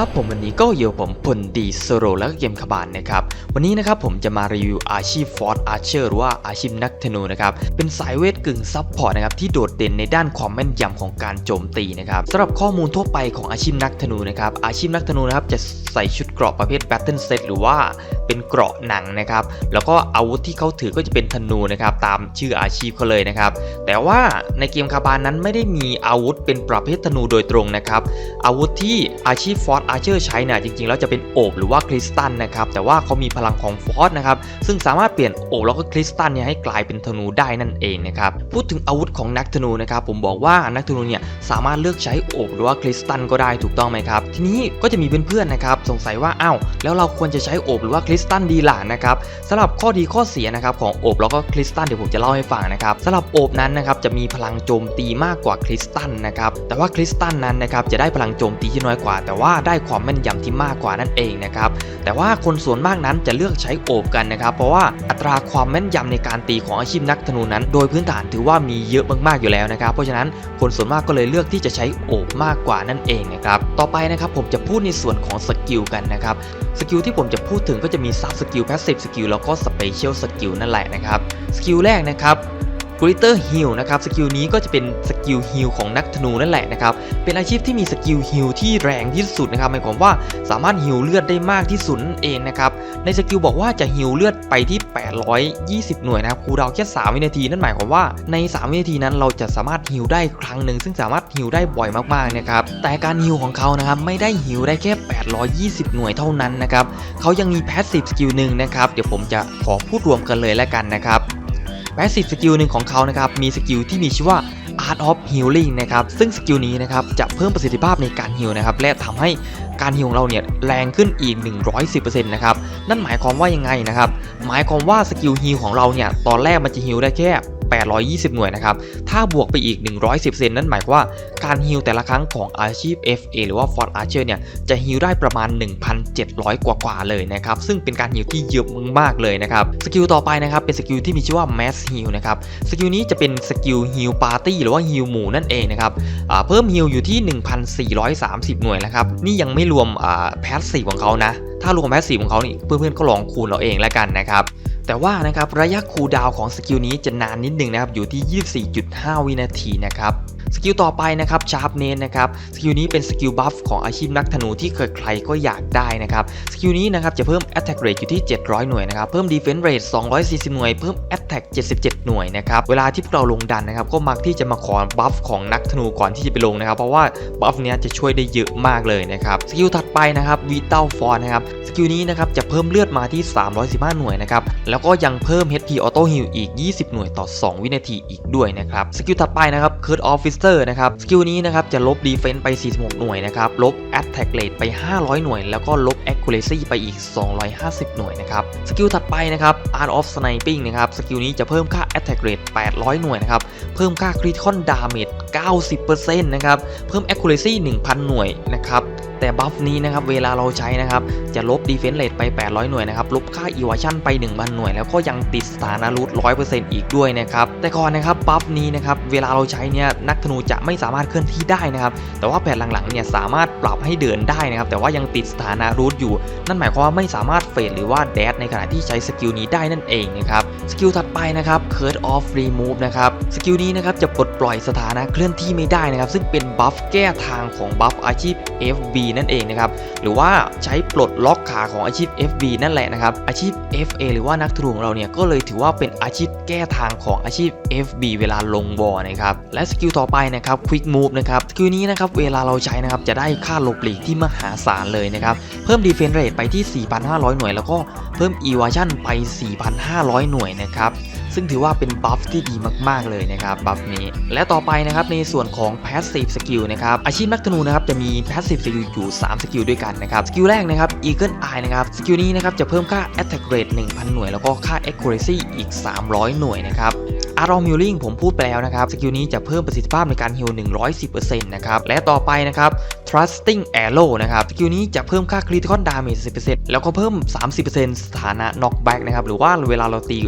ครับผมวันนี้ก็อยู่ผมพลดีโซโรและเกมขบานนะครับ วันนี้นะครับผมจะมารีวิวอาชีพฟอร์ a อาร์เชอร์หรือว่าอาชีพนักธนูนะครับ เป็นสายเวทกึ่งซับพอร์ตนะครับที่โดดเด่นในด้านความแม่นยำของการโจมตีนะครับสำหรับข้อมูลทั่วไปของอาชีพนักธนูนะครับ อาชีพนักธนูนะครับจะใส่ชุดเกราะประเภท Battle Set หรือว่าเป็นเกราะหนังนะครับ แล้วก็อาวุธที่เขาถือก็จะเป็นธนูนะครับ ตามชื่ออาชีพเขาเลยนะครับ แต่ว่าในเกมคาบานนั้นไม่ได้มีอาวุธเป็นประเภทธนูโดยตรงนะครับ อาวุธที่อาชีพฟอร์ a อาร์เชอร์ใช้เนี่ยจริงๆแล้วจะเป็นโอบหรือว่าคริสตัลนะครับ แต่ว่าเขามีพลังของฟอร์นะครับซึ่งสามารถเปลี่ยนโอบแล้วก็คริสตัลเนี่ยให้กลายเป็นธนูได้นั่นเองนะครับพูดถึงอาวุธของนักธนูนะครับผมบอกว่านักธนูเนี่ยสามารถเลือกใช้โอบหรือว่าคริสตัลก็ได้ถูกต้องไหมครับทีนี้ก็จะมีเพื่อนๆนะครับสงสัยว่าอ้าวแล้วเราควรจะใช้โอบหรือว่าคริสตัลดีล่ะนะครับสำหรับข้อดีข้อเสียนะครับของโอบแล้วก็คริสตัลเดี๋ยวผมจะเล่าให้ฟังนะครับสำหรับโอบนั้นนะครับจะมีพลังโจมตีมากกว่าคริสตัลนะครับแต่ว่าคริสตัลนั้นนะครับจะได้พลังโจมตีที่น้อยกว่า แต่ว่าได้ความแม่นยำที่มากกว่านั่นเองนะครับแต่ว่าคนส่วนมากนั้นจะเลือกใช้โอบกันนะครับ เพราะว่าอัตราความแม่นยำในการตีของอาชีพนักธนูนั้น โดยพื้นฐานถือว่ามีเยอะมากๆอยู่แล้วนะครับ เพราะฉะนั้นคนส่วนมากก็เลยเลือกที่จะใช้โอบมากกว่านั่นเองนะครับ ต่อไปนะครับผมจะพูดในส่วนของสกิลกันนะครับสกิลที่ผมจะพูดถึงก็จะมีซับสกิลแพสซีฟสกิลแล้วก็สเปเชียลสกิลนั่นแหละนะครับสกิลแรกนะครับ กริเตอร์ฮิลนะครับสกิลนี้ก็จะเป็นสกิลฮิลของนักธนูนั่นแหละนะครับเป็นอาชีพที่มีสกิลฮิลที่แรงที่สุดนะครับหมายความว่าสามารถฮิลเลือดได้มากที่สุดนั่นเองนะครับในสกิลบอกว่าจะฮิลเลือดไปที่ 820 หน่วยนะครับคูดาวแค่ 3 วินาที นั่นหมายความว่าใน 3 วินาทีนั้นเราจะสามารถฮิลได้ครั้งหนึ่งซึ่งสามารถฮิลได้บ่อยมากๆนะครับแต่การฮิลของเขานะครับไม่ได้ฮิลได้แค่ 820 หน่วยเท่านั้นนะครับเขายังมีแพสซีฟสกิลหนึ่งนะครับเดี๋ยวผมจะขอพูดรวมกันเลยแล้วกันนะครับ แพสซีฟสกิลหนึ่งของเขานะครับมีสกิลที่มีชื่อว่า Art of Healing นะครับซึ่งสกิลนี้นะครับจะเพิ่มประสิทธิภาพในการฮิวนะครับและทำให้การฮิวของเราเนี่ยแรงขึ้นอีก 110%นะครับนั่นหมายความว่ายังไงนะครับหมายความว่าสกิลฮิวของเราเนี่ยตอนแรกมันจะฮิวได้แค่ 820 หน่วยนะครับ ถ้าบวกไปอีก 110 เซนนั่นหมายความว่าการฮิลแต่ละครั้งของอาชีพ FA หรือว่า Fort Archer เนี่ย จะฮิลได้ประมาณ 1,700 กว่าๆเลยนะครับ ซึ่งเป็นการฮิลที่เยอะมากๆเลยนะครับ สกิลต่อไปนะครับ เป็นสกิลที่มีชื่อว่า Mass Heal นะครับ สกิลนี้จะเป็นสกิลฮิลปาร์ตี้หรือว่าฮิลหมู่นั่นเองนะครับเพิ่มฮิลอยู่ที่ 1,430 หน่วยนะครับ นี่ยังไม่รวมแพสซีฟของเขานะ ถ้ารวมแพสซีฟของเขานี่เพื่อนๆก็ลองคูณเราเองแล้วกันนะครับ แต่ว่านะครับระยะคูลดาวของสกิลนี้จะนานนิดนึงนะครับอยู่ที่ 24.5 วินาทีนะครับ สกิลต่อไปนะครับชาร์ปเนนนะครับสกิลนี้เป็นสกิลบัฟของอาชีพนักธนูที่ใครๆก็อยากได้นะครับสกิลนี้นะครับจะเพิ่ม Attack Rate อยู่ที่ 700 หน่วยนะครับเพิ่ม Defense Rate 240 หน่วย เพิ่ม Attack 77 หน่วยนะครับเวลาที่พวกเราลงดันนะครับก็มักที่จะมาขอบัฟของนักธนูก่อนที่จะไปลงนะครับเพราะว่าบัฟเนี้ยจะช่วยได้เยอะมากเลยนะครับสกิลถัดไปนะครับ Vital Force นะครับสกิลนี้นะครับจะเพิ่มเลือดมาที่ 315 หน่วยนะครับแล้วก็ยังเพิ่ม HP Auto Heal อีก 20 หน่วยต่อ 2 วินาทีอีกด้วยนะครับสกิลถัดไปนะครับ Curse สเตอร์นะครับ สกิลนี้นะครับจะลบดีเฟนต์ไป 46 หน่วยนะครับ ลบแอตแทกเรทไป 500 หน่วย แล้วก็ลบแอคคูลอซี่ไปอีก 250 หน่วยนะครับ สกิลถัดไปนะครับ Art of Sniping นะครับ สกิลนี้จะเพิ่มค่าแอตแทกเรท800 หน่วยนะครับ เพิ่มค่าคริติคอนดาเมจ90%นะครับ เพิ่มแอคคูลอซี่1,000 หน่วยนะครับแต่บัฟนี้นะครับเวลาเราใช้นะครับจะลบ Defense Rate ไป 800 หน่วยนะครับลบค่า Evasion ไป 1,000 หน่วย แล้วก็ยังติดสถานะรูท100%อีกด้วยนะครับแต่ก่อนนะครับบัฟนี้นะครับเวลาเราใช้เนี่ยนักธนูจะไม่สามารถเคลื่อนที่ได้นะครับแต่ว่าแผ่นหลังๆเนี่ยสามารถปรับให้เดินได้นะครับแต่ว่ายังติดสถานะรูทอยู่ นั่นหมายความว่าไม่สามารถเฟดหรือว่าแดดในขณะที่ใช้สกิลนี้ได้นั่นเองนะครับสกิลถัดไปนะครับ Curse of Remove นะครับสกิลนี้นะครับจะปลดปล่อยสถานะเคลื่อนที่ไม่ได้นะครับซึ่งเป็นบัฟแก้ทางของบัฟอาชีพ FB นั่นเองนะครับหรือว่าใช้ปลดล็อกขาของอาชีพ FB นั่นแหละนะครับอาชีพ FA หรือว่านักธนูของเราเนี่ยก็เลยถือว่าเป็นอาชีพแก้ทางของอาชีพ FB เวลาลงวอนะครับและสกิลต่อไปนะครับ Quick Move นะครับสกิลนี้นะครับเวลาเราใช้นะครับจะได้ค่าหลบหลีกที่มหาศาลเลยนะครับเพิ่ม Defense Rate ไปที่ 4,500 หน่วย แล้วก็เพิ่ม Evasion ไป 4,500 หน่วยนะครับ ซึ่งถือว่าเป็นบัฟที่ดีมากๆเลยนะครับบัฟนี้ และต่อไปนะครับในส่วนของ Passive Skill นะครับอาชีพนักธนูนะครับจะมี Passive Skill อยู่3สกิลด้วยกันนะครับสกิลแรกนะครับ Eagle Eye นะครับสกิลนี้นะครับจะเพิ่มค่า Attack Rate 1,000 หน่วย แล้วก็ค่า Accuracy อีก 300 หน่วยนะครับ a r o m i l i n g ผมพูดไปแล้วนะครับสกิลนี้จะเพิ่มประสิทธิภาพในการฮิล110%นะครับและต่อไปนะครับ Trusting Arrow นะครับสกิลนี้จะเพิ่มค่า Critical Damage 10%แล้วก็เพิ่ม 30%สถานะ Knockback นะครับ หรือว่าเวลาเราตี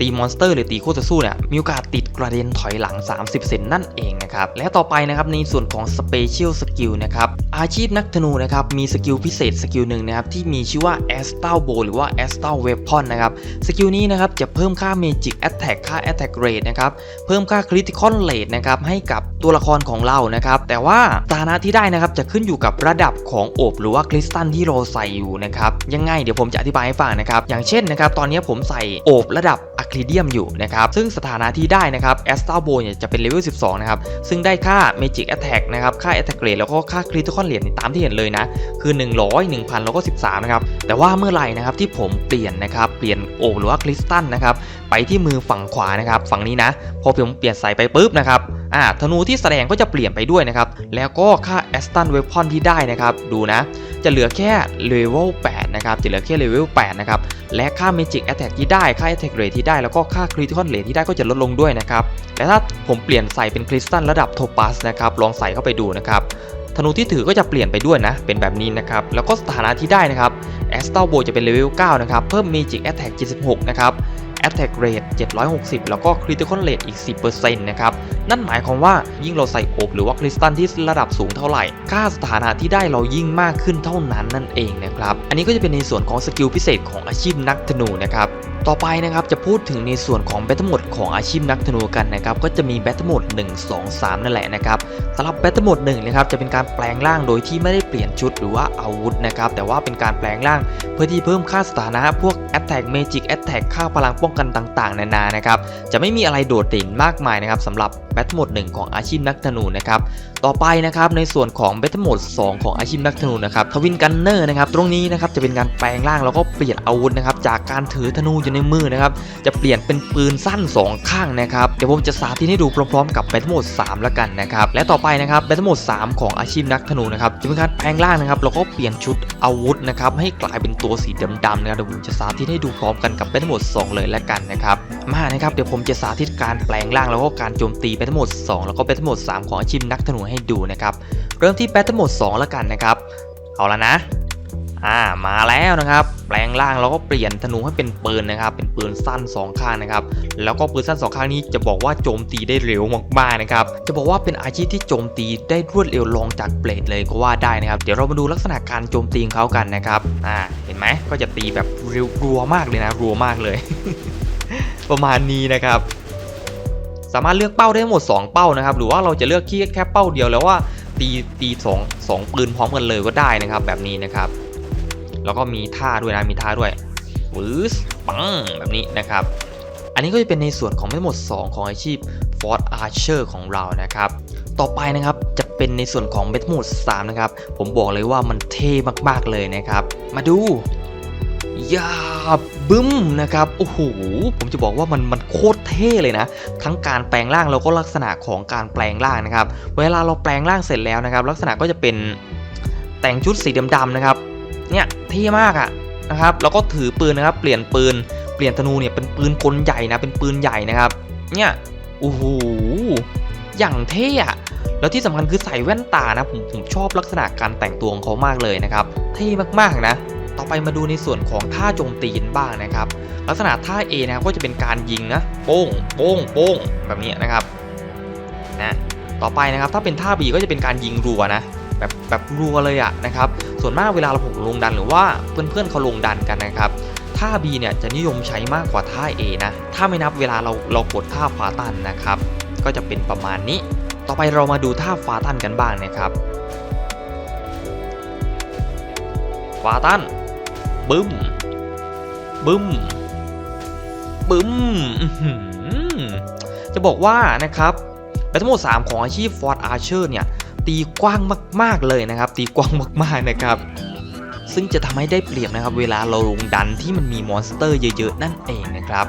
ตีมอนสเตอร์หรือตีคู่ต่อสู้เนี่ยมีโอกาสติดกระเด็นถอยหลัง 30%นั่นเองนะครับ และต่อไปนะครับในส่วนของ Special Skill นะครับอาชีพนักธนูนะครับมีสกิลพิเศษสกิลหนึ่งนะครับที่มีชื่อว่า Astral Bow หรือว่า Astral Weapon นะครับสกิลนี้นะครับจะเพิ่มค่า Magic Attack ค่า Attack Rate นะครับเพิ่มค่า Critical Rate นะครับให้กับตัวละครของเรานะครับแต่ว่าสถานะที่ได้นะครับจะขึ้นอยู่กับระดับของโอบหรือว่าคริสตัลที่เราใส่อยู่นะครับยังไงเดี๋ยวผมจะอธิบายให้ฟังนะครับอย่างเช่นนะครับตอนนี้ผมใส่โอบระดับอะคริเดียมอยู่นะครับซึ่งสถานะที่ได้นะครับ a s t r a l Bow เนี่ยจะเป็นเลเวล 12 นะครับ ซึ่งได้ค่า Magic Attack นะครับค่า Attack Rate แล้วก็ค่า Critical Rate ตามที่เห็นเลยนะ คือ 100 1,000 แล้วก็ 13 นะครับ แต่ว่าเมื่อไหร่นะครับที่ผมเปลี่ยนนะครับเปลี่ยนโอบหรือว่าคริสตัลนะครับไปที่มือฝั่งขวานะครับฝั่งนี้นะ พอผมเปลี่ยนใส่ไปปุ๊บนะครับ อ่าธนูที่แสดงก็จะเปลี่ยนไปด้วยนะครับ แล้วก็ค่า a s t a n Weapon ที่ได้นะครับ ดูนะ จะเหลือแค่เลเวล8นะครับ จะเหลือแค่เลเวล8นะครับ และค่า Magic Attack ที่ได้ ค่า Attack Rate ที่ได้ แล้วก็ค่า Critical Rate ที่ได้ก็จะลดลงด้วยนะครับแต่ถ้าผมเปลี่ยนใส่เป็นคริสตัลระดับโทปัสนะครับ ลองใส่เข้าไปดูนะครับธนูที่ถือก็จะเปลี่ยนไปด้วยนะ เป็นแบบนี้นะครับ แล้วก็สถานะที่ได้นะครับ a s t r a l Bow จะเป็นเลเวล9นะครับ เพิ่ม Magic Attack 76นะครับ Attack Rate 760 แล้วก็ Critical Rate อีก 10%นะครับ นั่นหมายความว่ายิ่งเราใส่โอบหรือว่าคริสตัลที่ระดับสูงเท่าไหร่ ค่าสถานะที่ได้เรายิ่งมากขึ้นเท่านั้นนั่นเองนะครับ อันนี้ก็จะเป็นในส่วนของสกิลพิเศษของอาชีพนักธนูนะครับ ต่อไปนะครับจะพูดถึงในส่วนของแบตเตอร์โหมดของอาชีพนักธนูกันนะครับก็จะมีแบตเตอร์โหมด1 2 3 นั่นแหละนะครับสำหรับแบตเตอร์โหมด1นะครับจะเป็นการแปลงร่างโดยที่ไม่ได้เปลี่ยนชุดหรือว่าอาวุธนะครับแต่ว่าเป็นการแปลงร่างเพื่อที่เพิ่มค่าสถานะพวก Attack Magic Attack ค่าพลังป้องกันต่าง ๆ นานานะครับจะไม่มีอะไรโดดเด่นมากมายนะครับสำหรับแบตเตอร์โหมด1ของอาชีพนักธนูนะครับต่อไปนะครับในส่วนของแบตเตอร์โหมด2ของอาชีพนักธนูนะครับทวินกันเนอร์นะครับตรงนี้นะครับจะเป็นการแปลงร่างแล้วก็เปลี่ยนอาวุธนะครับจากการถือธนูอยู่ในมือนะครับจะเปลี่ยนเป็นปืนสั้น 2 ข้างนะครับเดี๋ยวผมจะสาธิตให้ดูพร้อมๆ กับแบตเตอร์โหมด3แล้วกันนะครับและต่อไปนะครับแบตเตอร์โหมด3ของอาชีพนักธนูนะครับจะเป็นการแปลงร่างนะครับแล้วก็เปลี่ยนชุดอาวุธนะครับให้กลายเป็นตัวสีดำๆนะครับเดี๋ยวผมจะสาธิตให้ดูพร้อมกันกับแบตเตอร์โหมด2เลยแล้วกันนะครับมานะครับเดี๋ยวผมจะสาธิตการแปลงร่างแล้วก็การโจมตีแบตเตอร์โหมด2แล้วก็แบตเตอร์โหมด3ของอาชีพนักธนูให้ดูนะครับเริ่มที่แบตเตอร์โหมด2แล้วกันนะครับเอาละนะ อ่ามาแล้วนะครับ แปลงร่างแล้วก็เปลี่ยนธนูให้เป็นปืนนะครับ เป็นปืนสั้นสองข้างนะครับ แล้วก็ปืนสั้นสองข้างนี้จะบอกว่าโจมตีได้เร็วมากๆนะครับ จะบอกว่าเป็นอาชีพที่โจมตีได้รวดเร็วลองจากเบลดเลยก็ว่าได้นะครับ เดี๋ยวเรามาดูลักษณะการโจมตีของเขากันนะครับ อ่า เห็นไหมก็จะตีแบบเร็วรัวมากเลยนะ รัวมากเลย ประมาณนี้นะครับ สามารถเลือกเป้าได้หมด 2 เป้านะครับ หรือว่าเราจะเลือกแค่แค่เป้าเดียวแล้วว่าตีตีสองสองปืนพร้อมกันเลยก็ได้นะครับ แบบนี้นะครับ แล้วก็มีท่าด้วยนะมีท่าด้วยวืสปังแบบนี้นะครับ อันนี้ก็จะเป็นในส่วนของไม่หมด 2 ของอาชีพ Ford Archer ของเรานะครับ ต่อไปนะครับจะเป็นในส่วนของเบทโหมด3นะครับ ผมบอกเลยว่ามันเท่มากๆเลยนะครับ มาดูยาบึ้มนะครับ โอ้โห ผมจะบอกว่ามันมันโคตรเท่เลยนะ ทั้งการแปลงร่างแล้วก็ลักษณะของการแปลงร่างนะครับ เวลาเราแปลงร่างเสร็จแล้วนะครับ ลักษณะก็จะเป็นแต่งชุดสีดำๆนะครับ เนี่ยเท่มากอะนะครับแล้วก็ถือปืนนะครับเปลี่ยนปืนเปลี่ยนธนูเนี่ยเป็นปืนกลใหญ่นะเป็นปืนใหญ่นะครับ เนี่ยโอ้โหอย่างเท่อะแล้วที่สำคัญคือใส่แว่นตานะผมผมชอบลักษณะการแต่งตัวของเขามากเลยนะครับเท่มากๆนะ ต่อไปมาดูในส่วนของท่าโจมตีกันบ้างนะครับ ลักษณะท่า A นะครับก็จะเป็นการยิงนะโป้งโป้งโป้งแบบนี้นะครับนะต่อไปนะครับถ้าเป็นท่า B ก็จะเป็นการยิงรัวนะ แบบแบบรัวเลยอะนะครับ ส่วนมากเวลาเราผมลงดันหรือว่าเพื่อนๆเขาลงดันกันนะครับท่า B เนี่ยจะนิยมใช้มากกว่าท่า A นะ ถ้าไม่นับเวลาเราเรากดท่าฟาตันนะครับ ก็จะเป็นประมาณนี้ ต่อไปเรามาดูท่าฟาตันกันบ้างนะครับฟาตันบึ้มบึ้มบึ้มจะบอกว่านะครับแบตเตอร์โหมด 3 ของอาชีพ Ford Archer เนี่ย ตีกว้างมาก ๆเลยนะครับ ตีกว้างมากๆนะครับ ซึ่งจะทำให้ได้เปรียบนะครับ เวลาเราลงดันที่มันมีมอนสเตอร์เยอะๆ นั่นเองนะครับ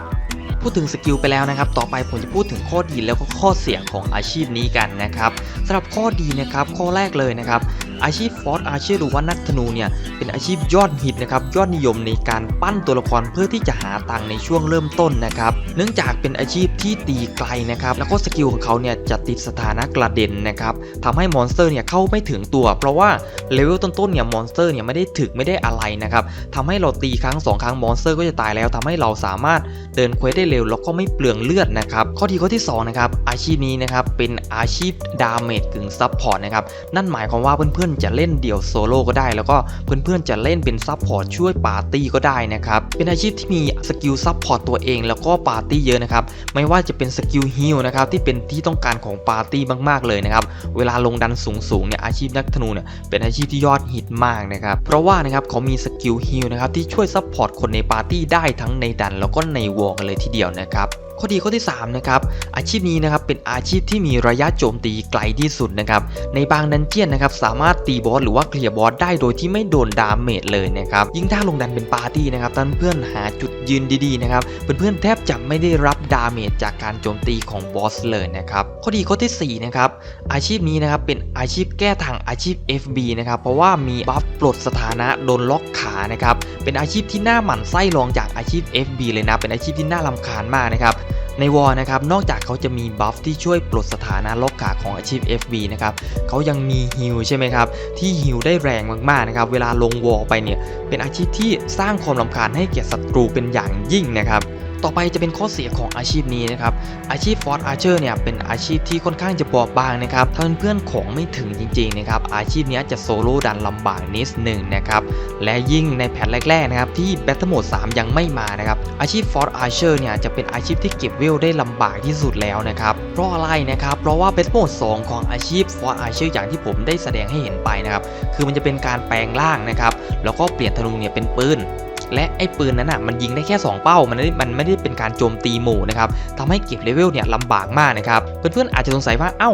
พูดถึงสกิลไปแล้วนะครับ ต่อไปผมจะพูดถึงข้อดีแล้วก็ข้อเสียของอาชีพนี้กันนะครับสำหรับข้อดีนะครับ ข้อแรกเลยนะครับ อาชีพฟอร์ a อาเชอร์หรือว่านักธนูเนี่ยเป็นอาชีพยอดฮิตนะครับยอดนิยมในการปั้นตัวละครเพื่อที่จะหาตังค์ในช่วงเริ่มต้นนะครับเนื่องจากเป็นอาชีพที่ตีไกลนะครับแล้วก็สกิลของเขาเนี่ยจะติดสถานะกระเด็นนะครับทำให้มอนสเตอร์เนี่ยเข้าไม่ถึงตัว เพราะว่าเลเวลต้นๆเนี่ยมอนสเตอร์เนี่ยไม่ได้ถึกไม่ได้อะไรนะครับทำให้เราตีครั้งสองครั้งมอนสเตอร์ก็จะตายแล้วทำให้เราสามารถเดินเควสได้เร็วแล้วก็ไม่เปลืองเลือดนะครับข้อดีข้อที่สองนะครับอาชีพนี้นะครับเป็นอาชีพดาเมจกึ่งซับพอร์ตนะครับนั่นหมายความว่าเพื่อนๆจะเล่นเดี่ยวโซโล่ก็ได้ แล้วก็เพื่อนๆจะเล่นเป็นซับพอร์ตช่วยปาร์ตี้ก็ได้นะครับ เป็นอาชีพที่มีสกิลซับพอร์ตตัวเอง แล้วก็ปาร์ตี้เยอะนะครับ ไม่ว่าจะเป็นสกิลฮิลนะครับที่เป็นที่ต้องการของปาร์ตี้มากๆเลยนะครับ เวลาลงดันสูงๆเนี่ยอาชีพนักธนูเนี่ยเป็นอาชีพที่ยอดฮิตมากนะครับ เพราะว่านะครับเขามีสกิลฮิลนะครับที่ช่วยซับพอร์ตคนในปาร์ตี้ได้ทั้งในดันแล้วก็ในวอลกันเลยทีเดียวนะครับ ข้อดีข้อที่3นะครับอาชีพนี้นะครับเป็นอาชีพที่มีระยะโจมตีไกลที่สุดนะครับในบางดันเจียนนะครับสามารถตีบอสหรือว่าเคลียร์บอสได้โดยที่ไม่โดนดาเมจเลยนะครับยิ่งถ้าลงดันเป็นปาร์ตี้นะครับท่านเพื่อนหาจุด ยืนดีๆนะครับเพื่อนๆแทบจะไม่ได้รับดาเมจจากการโจมตีของบอสเลยนะครับข้อดีข้อที่สี่นะครับอาชีพนี้นะครับเป็นอาชีพแก้ทางอาชีพ FB นะครับเพราะว่ามีบัฟปลดสถานะโดนล็อกขานะครับเป็นอาชีพที่น่าหมั่นไส้รองจากอาชีพ FB เลยนะเป็นอาชีพที่น่าลำคาญมากนะครับ ในวอลนะครับนอกจากเขาจะมีบัฟที่ช่วยปลดสถานะล็อกขาของอาชีพ FB นะครับเขายังมีฮิลใช่ไหมครับที่ฮิลได้แรงมากๆนะครับเวลาลงวอลไปเนี่ยเป็นอาชีพที่สร้างความลำคาญให้แก่ศัตรูเป็นอย่างยิ่งนะครับ ต่อไปจะเป็นข้อเสียของอาชีพนี้นะครับ อาชีพฟอร์ a อาร์เชอร์เนี่ยเป็นอาชีพที่ค่อนข้างจะบอบบางนะครับถ้าเพื่อนๆของไม่ถึงจริงๆนะครับ อาชีพนี้จะโซโล่ดันลำบากนิดหนึ่งนะครับ และยิ่งในแพทแรกๆนะครับที่ Battle Mode 3ยังไม่มานะครับ อาชีพ Fort Archer เนี่ยจะเป็นอาชีพที่เก็บเวลได้ลำบากที่สุดแล้วนะครับ เพราะอะไรนะครับ เพราะว่า Battle Mode 2ของอาชีพ Fort Archer อย่างที่ผมได้แสดงให้เห็นไปนะครับ คือมันจะเป็นการแปลงร่างนะครับ แล้วก็เปลี่ยนธนูเนี่ยเป็นปืน และไอ้ปืนนั้นอะมันยิงได้แค่ 2 เป้า มันไม่ได้มันไม่ได้เป็นการโจมตีหมู่นะครับทำให้เก็บเลเวลเนี่ยลำบากมากนะครับ เพื่อนๆอาจจะสงสัยว่าเอ้า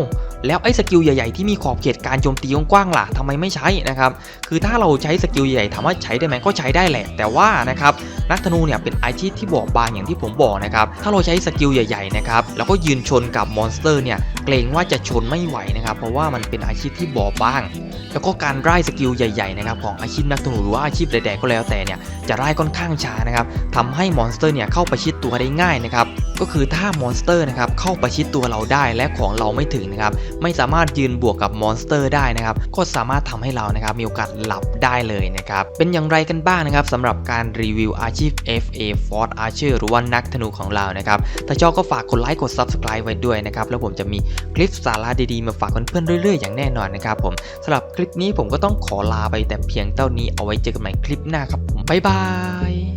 แล้วไอ้สกิลใหญ่ๆที่มีขอบเขตการโจมตีกว้างๆล่ะทำไมไม่ใช้นะครับ คือถ้าเราใช้สกิลใหญ่ถามว่าใช้ได้ไหมก็ใช้ได้แหละ แต่ว่านะครับนักธนูเนี่ยเป็นอาชีพที่บอบบางอย่างที่ผมบอกนะครับ ถ้าเราใช้สกิลใหญ่ๆนะครับแล้วก็ยืนชนกับมอนสเตอร์เนี่ยเกรงว่าจะชนไม่ไหวนะครับ เพราะว่ามันเป็นอาชีพที่บอบบาง แล้วก็การไล่สกิลใหญ่ๆนะครับของอาชีพนักธนูหรือว่าอาชีพใดๆก็แล้วแต่เนี่ยจะไล่ค่อนข้างช้านะครับทำให้มอนสเตอร์เนี่ยเข้าประชิดตัวได้ง่ายนะครับก็คือถ้ามอนสเตอร์นะครับเข้าประชิดตัวเราได้และของเราไม่ถึงนะครับไม่สามารถยืนบวกกับมอนสเตอร์ได้นะครับก็สามารถทำให้เรานะครับมีโอกาสหลับได้เลยนะครับเป็นอย่างไรกันบ้างนะครับสำหรับการรีวิวอาชีพ FA Fort Archer หรือว่านักธนูของเรานะครับถ้าชอบก็ฝากกดไลค์กด Subscribe ไว้ด้วยนะครับแล้วผมจะมีคลิปสาระดีๆมาฝากเพื่อนๆเรื่อยๆอย่างแน่นอนนะครับผมสำหรับคลิปนี้ผมก็ต้องขอลาไปแต่เพียงเท่านี้เอาไว้เจอกันใหม่คลิปหน้าครับผมบ๊ายบาย Pai.